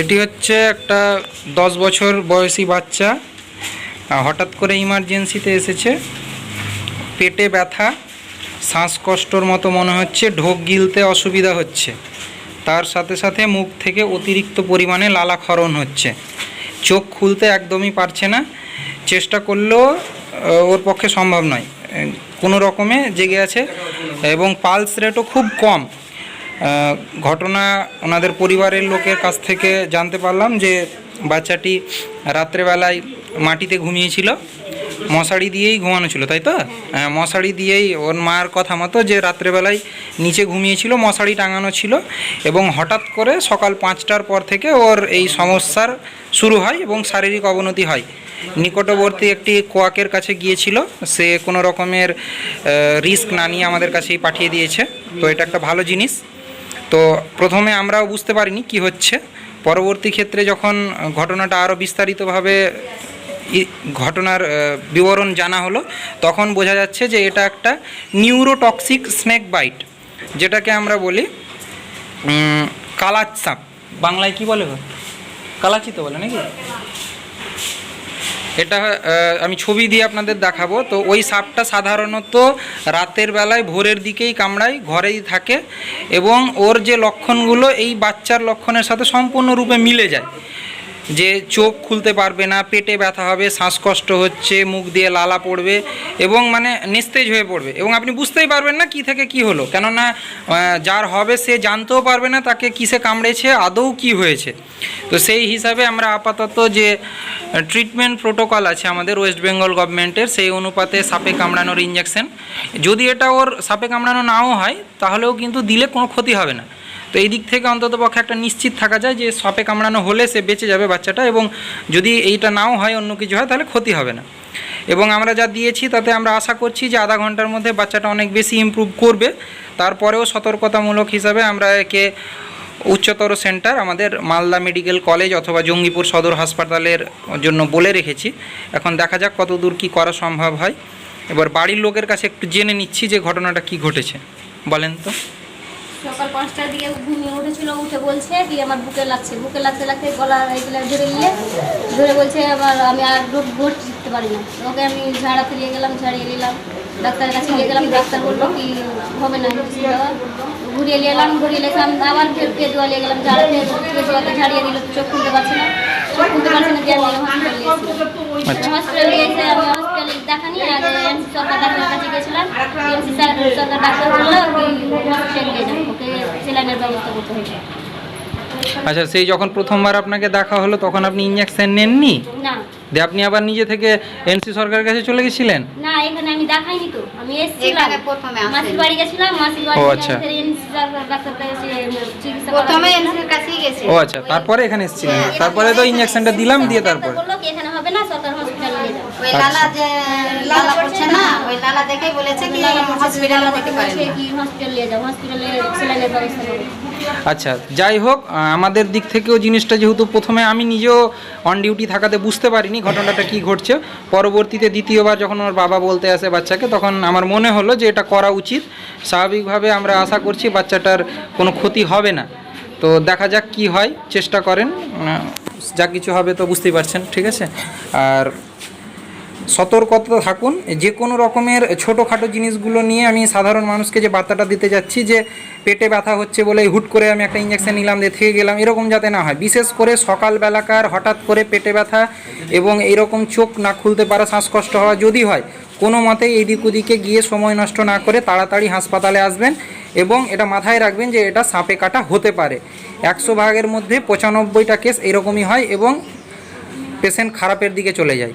এটি হচ্ছে একটা দশ বছর বয়সী বাচ্চা হঠাৎ করে ইমার্জেন্সিতে এসেছে। পেটে ব্যথা, শ্বাসকষ্টর মতো মনে হচ্ছে, ঢোক গিলতে অসুবিধা হচ্ছে। তার সাথে সাথে মুখ থেকে অতিরিক্ত পরিমাণে লালাক্ষরণ হচ্ছে। চোখ খুলতে একদমই পারছে না। চেষ্টা করলেও ওর পক্ষে সম্ভব নয়। কোনো রকমে জেগে আছে এবং পালস রেটও খুব কম। ঘটনা ওনাদের পরিবারের লোকের কাছ থেকে জানতে পারলাম যে বাচ্চাটি রাত্রেবেলায় মাটিতে ঘুমিয়েছিল, মশারি দিয়েই ঘুমানো ছিল, তাই তো? হ্যাঁ মশারি দিয়েই ওর মার কথা মতো যে রাত্রেবেলায় নিচে ঘুমিয়েছিল, মশারি টাঙানো ছিল এবং হঠাৎ করে সকাল পাঁচটার পর থেকে ওর এই সমস্যার শুরু হয় এবং শারীরিক অবনতি হয়। নিকটবর্তী একটি কোয়াকের কাছে গিয়েছিল, সে কোনো রকমের রিস্ক না নিয়ে আমাদের কাছেই পাঠিয়ে দিয়েছে। তো এটা একটা ভালো জিনিস। তো প্রথমে আমরাও বুঝতে পারিনি কি হচ্ছে। পরবর্তী ক্ষেত্রে যখন ঘটনাটা আরও বিস্তারিতভাবে ঘটনার বিবরণ জানা হলো, তখন বোঝা যাচ্ছে যে এটা একটা নিউরোটক্সিক স্নেক বাইট যেটাকে আমরা বলি কালাচ সাপ বাংলায় কি বলে? কালাচি তো বলে নাকি? এটা আমি ছবি দিয়ে আপনাদের দেখাবো। তো ওই সাপটা সাধারণত রাতের বেলায় ভোরের দিকেই কামড়ায়, ঘরেই থাকে এবং ওর যে লক্ষণগুলো, এই বাচ্চার লক্ষণের সাথে সম্পূর্ণরূপে মিলে যায়। যে চোখ খুলতে পারবে না, পেটে ব্যথা হবে, শ্বাসকষ্ট হচ্ছে, মুখ দিয়ে লালা পড়বে এবং মানে নিস্তেজ হয়ে পড়বে। এবং আপনি বুঝতেই পারবেন না কি থেকে কি হলো। কেননা যার হবে সে জানতেও পারবে না তাকে কিসে কামড়েছে, আদৌ কি হয়েছে। তো সেই হিসাবে আমরা আপাতত যে ট্রিটমেন্ট প্রোটোকল আছে আমাদের ওয়েস্ট বেঙ্গল গভর্নমেন্টের সেই অনুপাতে সাপে কামড়ানোর ইঞ্জেকশন যদি এটা ওর সাপে কামড়ানো নাও হয়, তাহলেও কিন্তু দিলে কোনো ক্ষতি হবে না। তো এই দিক থেকে অন্তত পক্ষে একটা নিশ্চিত থাকা যায় যে, সাপে কামড়ানো হলে সে বেঁচে যাবে বাচ্চাটা এবং যদি এইটা নাও হয়, অন্য কিছু হয়, তাহলে ক্ষতি হবে না। এবং আমরা যা দিয়েছি, তাতে আমরা আশা করছি যে, আধা ঘণ্টার মধ্যে বাচ্চাটা অনেক বেশি ইমপ্রুভ করবে। তারপরেও সতর্কতামূলক হিসাবে আমরা একে উচ্চতর সেন্টার আমাদের মালদা মেডিকেল কলেজ অথবা জঙ্গিপুর সদর হাসপাতালের জন্য বলে রেখেছি। এখন দেখা যাক কত দূর কী করা সম্ভব হয়। এবার বাড়ির লোকের কাছে একটু জেনে নিচ্ছি যে ঘটনাটা কি ঘটেছে। বলেন তো। সকাল পাঁচটার দিকে ঘুমিয়ে উঠেছিল, উঠে বলছে কি আমার বুকে লাগছে, বুকে লাগতে লাগতে গলা এগুলো ধরে নিয়ে ধরে বলছে আমার আমি আর ভোট শিখতে পারি না। ওকে আমি ঝাড়া ফিরিয়ে গেলাম, ঝাড়িয়ে নিলাম, ডাক্তারের কাছে নিয়ে গেলাম, ডাক্তার বলল কি হবে না। ঘুরিয়ে নিয়ে এলাম ঘুরিয়ে লেখাম আবার নিয়ে গেলাম ঝাড়া পেজুয়াকে ঝাড়িয়ে দিল চোখ খুলতে পারছে না। চোখ খুলতে পারছে না দিয়ে হসপিটালে আচ্ছা। এসে আমি হসপিটালে দেখানি আগে এমসি সরকার ডাক্তারের কাছে গেছিলাম এমসি সরকার ডাক্তার বলল হসপিটালে নিয়ে ওকে সেলাইনের ব্যবস্থা করতে হয়েছে আচ্ছা সেই যখন প্রথমবার আপনাকে দেখা হলো তখন আপনি ইঞ্জেকশন নেননি? না। দিয়ে আপনি আবার নিজে থেকে এনসি সরকারের কাছে চলে গেছিলেন? না এখানে আমি দেখাইনি তো। আমি এসেছিলাম। প্রথমে মাসির বাড়ি গেছিলাম মাসির বাড়ি ও, আচ্ছা। এনসি ফের সরকার ডাক্তার কাছে চিকিৎসা প্রথমে কাছেই গেছে ও আচ্ছা তারপরে এখানে এসেছিলেন। তারপরে তো ইনজেকশনটা দিলাম দিয়ে তারপরে? বলল কি এখানে হবে না সরকার হসপিটালে ওই লালা যে লালা করছে না ওই লালা দেখেই বলেছে কি হসপিটালে হতে পারে কি হসপিটাল যাও হসপিটালে সেলাইনের ব্যবস্থা আচ্ছা যাই হোক আমাদের দিক থেকেও জিনিসটা যেহেতু প্রথমে আমি নিজেও অন ডিউটি থাকাতে বুঝতে পারিনি ঘটনাটা কি ঘটছে। পরবর্তীতে দ্বিতীয়বার যখন আমার বাবা বলতে আসে বাচ্চাকে তখন আমার মনে হলো যে এটা করা উচিত। স্বাভাবিকভাবে আমরা আশা করছি বাচ্চাটার কোনো ক্ষতি হবে না। তো দেখা যাক কি হয় চেষ্টা করেন। যা কিছু হবে তো বুঝতেই পারছেন ঠিক আছে? আর সতর্কতা থাকুন। যে কোনো রকমের ছোটোখাটো জিনিসগুলো নিয়ে আমি সাধারণ মানুষকে যে বার্তাটা দিতে যাচ্ছি যে পেটে ব্যথা হচ্ছে বলে হুট করে আমি একটা ইঞ্জেকশন নিলাম, দিয়ে থেকে গেলাম, এরকম যাতে না হয়। বিশেষ করে সকালবেলাকার হঠাৎ করে পেটে ব্যথা এবং এরকম চোখ না খুলতে পারা শ্বাসকষ্ট হওয়া যদি হয়, কোনো মতেই এদিক ওদিকে গিয়ে সময় নষ্ট না করে তাড়াতাড়ি হাসপাতালে আসবেন এবং এটা মাথায় রাখবেন যে এটা সাপে কাটা হতে পারে। একশো ভাগের মধ্যে পঁচানব্বইটা কেস এরকমই হয় এবং পেশেন্ট খারাপের দিকে চলে যায়।